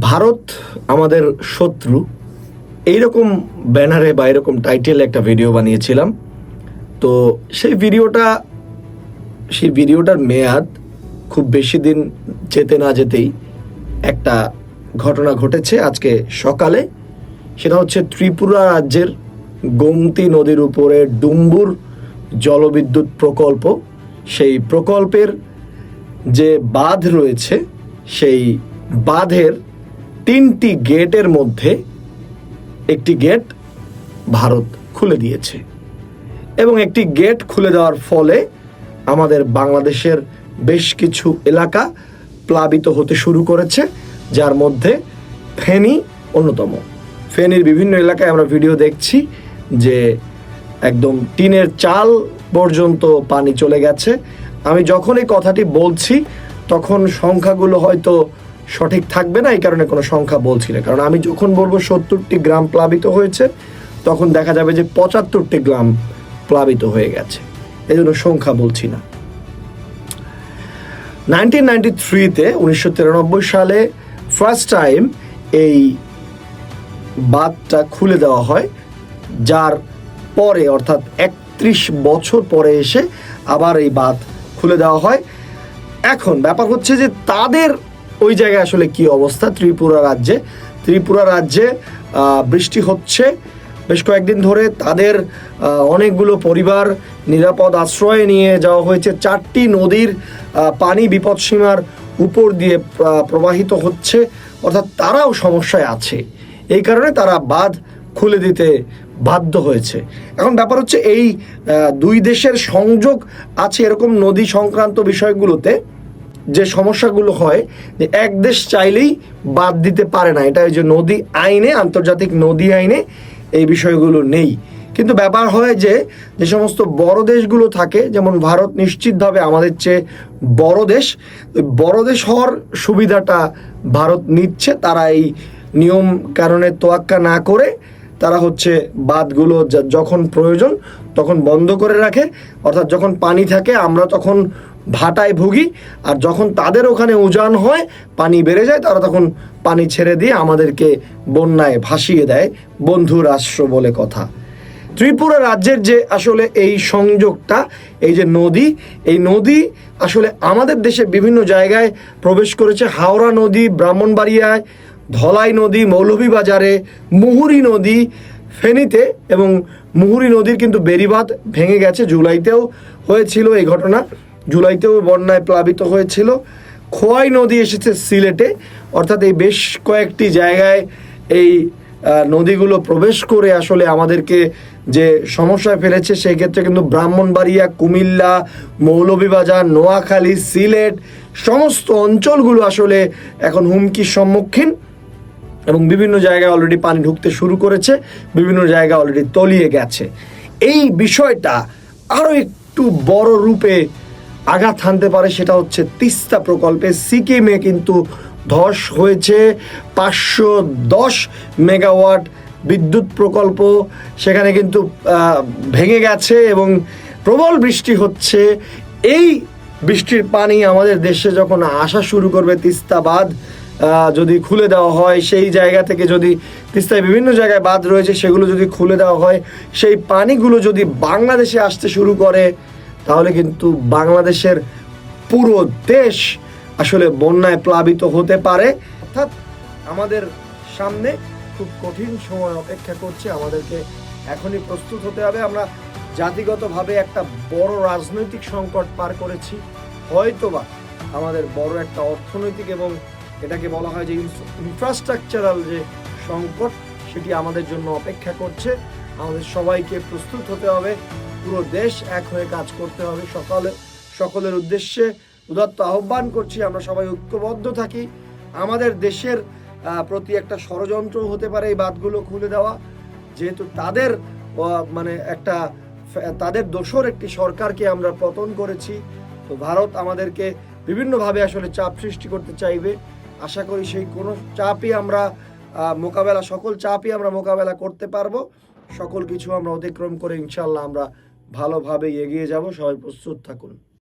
ভারত আমাদের শত্রু। এইরকম ব্যানারে বা এরকম টাইটেলে একটা ভিডিও বানিয়েছিলাম। তো সেই ভিডিওটা সেই ভিডিওটার মেয়াদ খুব বেশি দিন যেতে না যেতেই একটা ঘটনা ঘটেছে আজকে সকালে। সেটা হচ্ছে ত্রিপুরা রাজ্যের গোমতী নদীর উপরে ডুম্বুর জলবিদ্যুৎ প্রকল্প। সেই প্রকল্পের যে বাঁধ রয়েছে, সেই বাঁধের তিনটি গেটের মধ্যে একটি গেট ভারত খুলে দিয়েছে। এবং একটি গেট খুলে দেওয়ার ফলে আমাদের বাংলাদেশের বেশ কিছু এলাকা প্লাবিত হতে শুরু করেছে, যার মধ্যে ফেনী অন্যতম। ফেনীর বিভিন্ন এলাকায় আমরা ভিডিও দেখছি যে একদম টিনের চাল পর্যন্ত পানি চলে গেছে। আমি যখন এই কথাটি বলছি, তখন সংখ্যাগুলো হয়তো সঠিক থাকবে না, এই কারণে কোনো সংখ্যা বলছি না। কারণ আমি যখন বলব সত্তরটি গ্রাম প্লাবিত হয়েছে, তখন দেখা যাবে যে পঁচাত্তরটি গ্রাম প্লাবিত হয়ে গেছে। এই জন্য সংখ্যা বলছি না। নাইনটিন নাইনটি থ্রিতে উনিশশো তিরানব্বই সালে ফার্স্ট টাইম এই বাঁধটা খুলে দেওয়া হয়, যার পরে, অর্থাৎ একত্রিশ বছর পরে এসে আবার এই বাঁধ খুলে দেওয়া হয়। এখন ব্যাপার হচ্ছে যে তাদের ওই জায়গায় আসলে কি অবস্থা? ত্রিপুরা রাজ্যে। ত্রিপুরা রাজ্যে বৃষ্টি হচ্ছে। বেশ কয়েকদিন ধরে তাদের অনেকগুলো পরিবার নিরাপদ আশ্রয়ে নিয়ে যাওয়া হয়েছে। চারটি নদীর পানি বিপদসীমার উপর দিয়ে প্রবাহিত হচ্ছে। অর্থাৎ তারাও সমস্যায় আছে। এই কারণে তারা বাঁধ খুলে দিতে বাধ্য হয়েছে। এখন ব্যাপার হচ্ছে এই দুই দেশের সংযোগ আছে এরকম নদী সংক্রান্ত বিষয়গুলোতে। যে সমস্যাগুলো হয়, যে এক দেশ চাইলেই বাদ দিতে পারে না। এটা ওই যে নদী আইনে, আন্তর্জাতিক নদী আইনে এই বিষয়গুলো নেই। কিন্তু ব্যাপার হয় যে যে সমস্ত বড় দেশগুলো থাকে, যেমন ভারত নিশ্চিতভাবে আমাদের চেয়ে বড় দেশ বড় দেশ হওয়ার সুবিধাটা ভারত নিচ্ছে। তারা এই নিয়ম কারণে তোয়াক্কা না করে তারা হচ্ছে বাঁধগুলো যখন প্রয়োজন তখন বন্ধ করে রাখে। অর্থাৎ যখন পানি থাকে, আমরা তখন ভাটায় ভুগি, আর যখন তাদের ওখানে উজান হয়, পানি বেড়ে যায়, তারা তখন পানি ছেড়ে দিয়ে আমাদেরকে বন্যায় ভাসিয়ে দেয়, বন্ধু রাষ্ট্র বলে কথা। ত্রিপুরা রাজ্যের যে আসলে এই সংযোগটা, এই যে নদী, এই নদী আসলে আমাদের দেশে বিভিন্ন জায়গায় প্রবেশ করেছে। হাওড়া নদী, ব্রাহ্মণবাড়িয়ায়, ধলাই নদী, মৌলভীবাজারে, মুহুরী নদী, ফেনীতে, এবং মুহুরী নদীর কিন্তু বেরিবাঁধ ভেঙে গেছে, জুলাইতেও হয়েছিল এই ঘটনা। জুলাইতেও বন্যায় প্লাবিত হয়েছিল। খোয়াই নদী এসেছে সিলেটে। অর্থাৎ এই বেশ কয়েকটি জায়গায় এই নদীগুলো প্রবেশ করে আসলে আমাদেরকে যে সমস্যায় ফেলেছে, সেই ক্ষেত্রে কিন্তু ব্রাহ্মণবাড়িয়া, কুমিল্লা, মৌলভীবাজার, নোয়াখালী, সিলেট সমস্ত অঞ্চলগুলো আসলে এখন হুমকির সম্মুখীন এবং বিভিন্ন জায়গায় অলরেডি পানি ঢুকতে শুরু করেছে, বিভিন্ন জায়গা অলরেডি তলিয়ে গেছে। এই বিষয়টা আরও একটু বড় রূপে আঘাত হানতে পারে সেটা হচ্ছে তিস্তা প্রকল্পে সিকিমে কিন্তু ধস হয়েছে। পাঁচশো দশ মেগাওয়াট বিদ্যুৎ প্রকল্প সেখানে কিন্তু ভেঙে গেছে এবং প্রবল বৃষ্টি হচ্ছে। এই বৃষ্টির পানি আমাদের দেশে যখন আসা শুরু করবে তিস্তা বাঁধ যদি খুলে দেওয়া হয়, সেই জায়গা থেকে যদি তিস্তায় বিভিন্ন জায়গায় বাঁধ রয়েছে, সেগুলো যদি খুলে দেওয়া হয়, সেই পানিগুলো যদি বাংলাদেশে আসতে শুরু করে তাহলে কিন্তু বাংলাদেশের পুরো দেশ আসলে বন্যায় প্লাবিত হতে পারে। অর্থাৎ আমাদের সামনে খুব কঠিন সময় অপেক্ষা করছে। আমাদেরকে এখনই প্রস্তুত হতে হবে। আমরা জাতিগতভাবে একটা বড় রাজনৈতিক সংকট পার করেছি। হয়তোবা আমাদের বড় একটা অর্থনৈতিক এবং এটাকে বলা হয় যে ইনফ্রাস্ট্রাকচারাল যে সংকট, সেটি আমাদের জন্য অপেক্ষা করছে। আমাদের সবাইকে প্রস্তুত হতে হবে। পুরো দেশ এক হয়ে কাজ করতে হবে। সকালে, সকলের উদ্দেশ্যে উদাত্ত আহ্বান করছি, আমরা সবাই ঐক্যবদ্ধ থাকি। আমাদের দেশের প্রতি একটা ষড়যন্ত্র হতে পারে এই বাঁধগুলো খুলে দেওয়া। যেহেতু তাদের মানে একটা, তাদের দোষর একটি সরকারকে আমরা পতন করেছি, তো ভারত আমাদেরকে বিভিন্নভাবে আসলে চাপ সৃষ্টি করতে চাইবে। আশা করি সেই কোনো চাপই আমরা মোকাবেলা, সকল চাপই আমরা মোকাবেলা করতে পারব। সকল কিছু আমরা অতিক্রম করে ইনশাল্লাহ আমরা ভালোভাবে এগিয়ে যাব সবাই প্রস্তুত থাকুন।